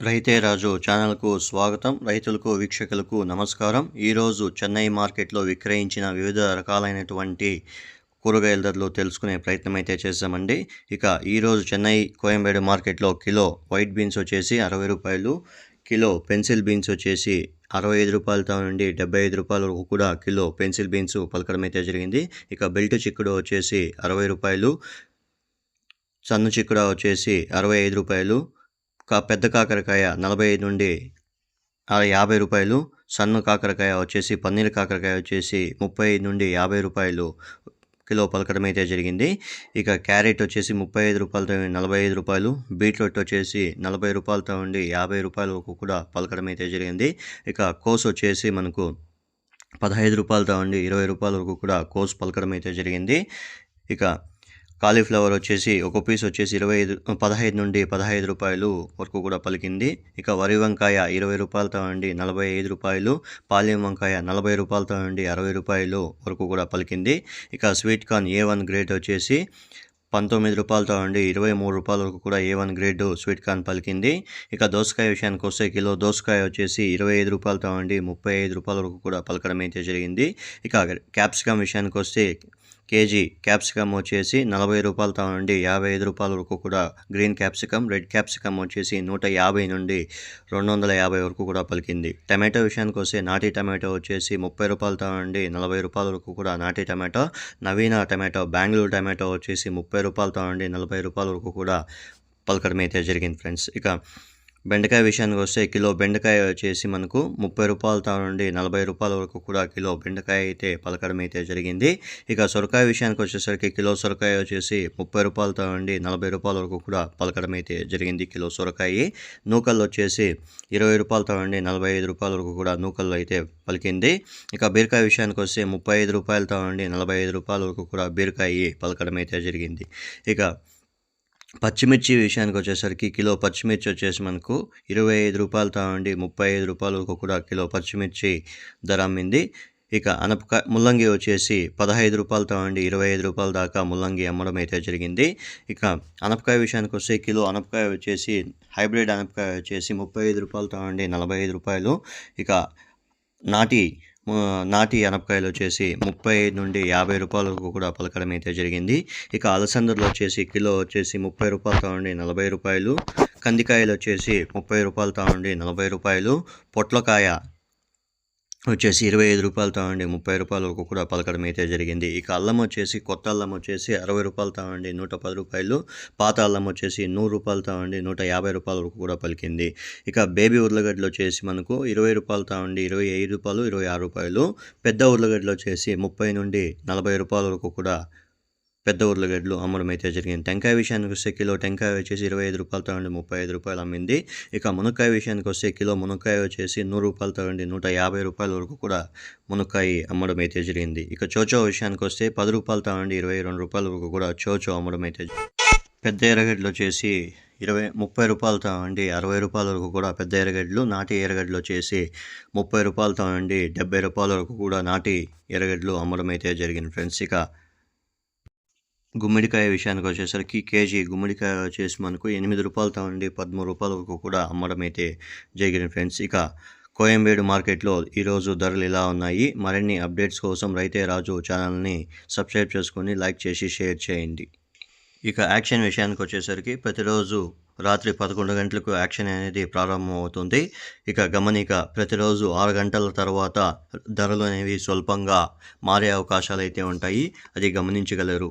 రైతే రాజు ఛానల్కు స్వాగతం. రైతులకు వీక్షకులకు నమస్కారం. ఈరోజు చెన్నై మార్కెట్లో విక్రయించిన వివిధ రకాలైనటువంటి కూరగాయల ధరలు తెలుసుకునే ప్రయత్నం అయితే చేసామండి ఇక ఈరోజు చెన్నై కోయంబేడు మార్కెట్లో కిలో వైట్ బీన్స్ వచ్చేసి అరవై రూపాయలు కిలో పెన్సిల్ బీన్స్ వచ్చేసి అరవై ఐదు రూపాయలతో నుండి డెబ్బై ఐదు రూపాయల వరకు కూడా కిలో పెన్సిల్ బీన్స్ పలకడం అయితే జరిగింది. ఇక బెల్ట్ చిక్కుడు వచ్చేసి అరవై రూపాయలు సన్ను చిక్కుడు వచ్చేసి అరవై ఐదు రూపాయలు పెద్ద కాకరకాయ నలభై ఐదు నుండి యాభై రూపాయలు సన్న కాకరకాయ వచ్చేసి పన్నీర్ కాకరకాయ వచ్చేసి ముప్పై ఐదు నుండి యాభై రూపాయలు కిలో పలకడం అయితే జరిగింది. ఇక క్యారెట్ వచ్చేసి ముప్పై ఐదు రూపాయలతో నలభై ఐదు రూపాయలు బీట్రూట్ వచ్చేసి నలభై రూపాయలతో ఉండి యాభై రూపాయల వరకు కూడా పలకడం అయితే జరిగింది. ఇక కోస్ వచ్చేసి మనకు పదహైదు రూపాయలతో ఉండి ఇరవై రూపాయల వరకు కూడా కోస్ పలకడం అయితే జరిగింది. ఇక కాలీఫ్లవర్ వచ్చేసి ఒక పీస్ వచ్చేసి ఇరవై ఐదు పదహైదు నుండి పదహైదు రూపాయలు వరకు కూడా పలికింది. ఇక వరి వంకాయ ఇరవై రూపాయలతో నుండి నలభై ఐదు రూపాయలు పాలెం వంకాయ నలభై రూపాయలతో నుండి అరవై రూపాయలు వరకు కూడా పలికింది. ఇక sweet corn A one grade వచ్చేసి పంతొమ్మిది రూపాయలతో నుండి ఇరవై మూడు రూపాయల వరకు కూడా A one grade sweet corn పలికింది. ఇక దోసకాయ విషయానికి వస్తే కిలో దోసకాయ వచ్చేసి ఇరవై ఐదు రూపాయలతో నుండి ముప్పై ఐదు రూపాయల వరకు కూడా పలకడం అయితే జరిగింది. ఇక క్యాప్సికమ్ విషయానికి వస్తే కేజీ క్యాప్సికమ్ వచ్చేసి నలభై రూపాయలతో నుండి యాభై ఐదు రూపాయల వరకు కూడా గ్రీన్ క్యాప్సికమ్ రెడ్ క్యాప్సికమ్ వచ్చేసి నూట యాభై నుండి రెండు వందల యాభై వరకు కూడా పలికింది. టమాటో విషయానికి వస్తే నాటి టమాటో వచ్చేసి ముప్పై రూపాయలతో నుండి నలభై రూపాయల వరకు కూడా నాటి tomato Naveena tomato Bengaluru tomato వచ్చేసి ముప్పై రూపాయలతో నుండి నలభై రూపాయల వరకు కూడా పలకడం అయితే జరిగింది ఫ్రెండ్స్. ఇక బెండకాయ విషయానికి వస్తే కిలో బెండకాయ వచ్చేసి మనకు ముప్పై రూపాయలతో నుండి నలభై రూపాయల వరకు కూడా కిలో బెండకాయ అయితే పలకడం అయితే జరిగింది. ఇక సొరకాయ విషయానికి వచ్చేసరికి కిలో సొరకాయ వచ్చేసి ముప్పై రూపాయలతో నుండి నలభై రూపాయల వరకు కూడా పలకడం అయితే జరిగింది కిలో సొరకాయ నూకలు వచ్చేసి ఇరవై రూపాయలతో నుండి నలభై ఐదు రూపాయల వరకు కూడా నూకల్లో అయితే పలికింది. ఇక బీరకాయ విషయానికి వస్తే ముప్పై ఐదు రూపాయలతో నుండి నలభై ఐదు రూపాయల వరకు కూడా బీరకాయ పలకడం అయితే జరిగింది. ఇక పచ్చిమిర్చి విషయానికి వచ్చేసరికి కిలో పచ్చిమిర్చి వచ్చేసి మనకు ఇరవై ఐదు రూపాయలతో తాగండి ముప్పై ఐదు రూపాయలు కూడా కిలో పచ్చిమిర్చి ధర అమ్మింది. ఇక అనపకాయ ముల్లంగి వచ్చేసి పదహైదు రూపాయలతో నుండి ఇరవై ఐదు రూపాయల దాకా ముల్లంగి అమ్మడం అయితే జరిగింది. ఇక అనపకాయ విషయానికి వస్తే కిలో అనపకాయ వచ్చేసి హైబ్రిడ్ అనపకాయ వచ్చేసి ముప్పై ఐదు రూపాయలతో నుండి నలభై ఐదు రూపాయలు. ఇక నాటి నాటి అనపకాయలు వచ్చేసి ముప్పై నుండి యాభై రూపాయలకు కూడా పలకడం అయితే జరిగింది. ఇక అలసందలు వచ్చేసి కిలో వచ్చేసి ముప్పై రూపాయలతో నుండి నలభై రూపాయలు కందికాయలు వచ్చేసి ముప్పై రూపాయలతో నుండి నలభై రూపాయలు పొట్లకాయ వచ్చేసి ఇరవై ఐదు రూపాయలతో నుండి ముప్పై రూపాయల వరకు కూడా పలకడం అయితే జరిగింది. ఇక అల్లం వచ్చేసి కొత్త అల్లం వచ్చేసి అరవై రూపాయలతో తావండి నూట పది రూపాయలు. పాత అల్లం వచ్చేసి నూరు రూపాయలతో తావండి నూట యాభై రూపాయల వరకు కూడా పలికింది. ఇక బేబీ ఉర్లగడ్డలు వచ్చేసి మనకు ఇరవై రూపాయలతో తావండి ఇరవై ఐదు రూపాయలు ఇరవై ఆరు రూపాయలు. పెద్ద ఉర్లగడ్డలు వచ్చేసి ముప్పై నుండి నలభై రూపాయల వరకు కూడా పెద్ద ఉర్లగడ్డలు అమ్మడం అయితే జరిగింది. టెంకాయ విషయానికి వస్తే కిలో టెంకాయ వచ్చేసి ఇరవై ఐదు రూపాయలతో నుండి ముప్పై ఐదు రూపాయలు అమ్మింది. ఇక మునక్కాయ విషయానికి వస్తే కిలో మునక్కాయ వచ్చేసి నూరు రూపాయలతో నుండి నూట యాభై రూపాయల వరకు కూడా మునక్కాయ అమ్మడం అయితే జరిగింది. ఇక చోచో విషయానికి వస్తే పది రూపాయలతో నుండి ఇరవై రెండు రూపాయల వరకు కూడా చోచో అమ్మడం అయితే పెద్ద ఎర్రగడ్డలు వచ్చేసి ఇరవై ముప్పై రూపాయలతో నుండి అరవై రూపాయల వరకు కూడా పెద్ద ఎర్రగడ్డలు నాటి ఎర్రగడ్డలు వచ్చేసి ముప్పై రూపాయలతో నుండి డెబ్బై రూపాయల వరకు కూడా నాటి ఎర్రగడ్డలు అమ్మడం అయితే జరిగింది. ఫ్రెండ్స్ ఇక గుమ్మడికాయ విషయానికి వచ్చేసరికి కేజీ గుమ్మడికాయ వచ్చేసి మనకు ఎనిమిది రూపాయలతో నుండి పదమూడు రూపాయల వరకు కూడా అమ్మడం అయితే జరిగిన ఫ్రెండ్స్. ఇక కోయంబేడు మార్కెట్లో ఈరోజు ధరలు ఇలా ఉన్నాయి. మరిన్ని అప్డేట్స్ కోసం రైతే రాజు ఛానల్ని సబ్స్క్రైబ్ చేసుకొని లైక్ చేసి షేర్ చేయండి. ఇక యాక్షన్ విషయానికి వచ్చేసరికి ప్రతిరోజు రాత్రి పదకొండు గంటలకు యాక్షన్ అనేది ప్రారంభమవుతుంది. ఇక గమనిక ప్రతిరోజు ఆరు గంటల తర్వాత ధరలు అనేవి స్వల్పంగా మారే అవకాశాలు అయితే ఉంటాయి. అది గమనించగలరు.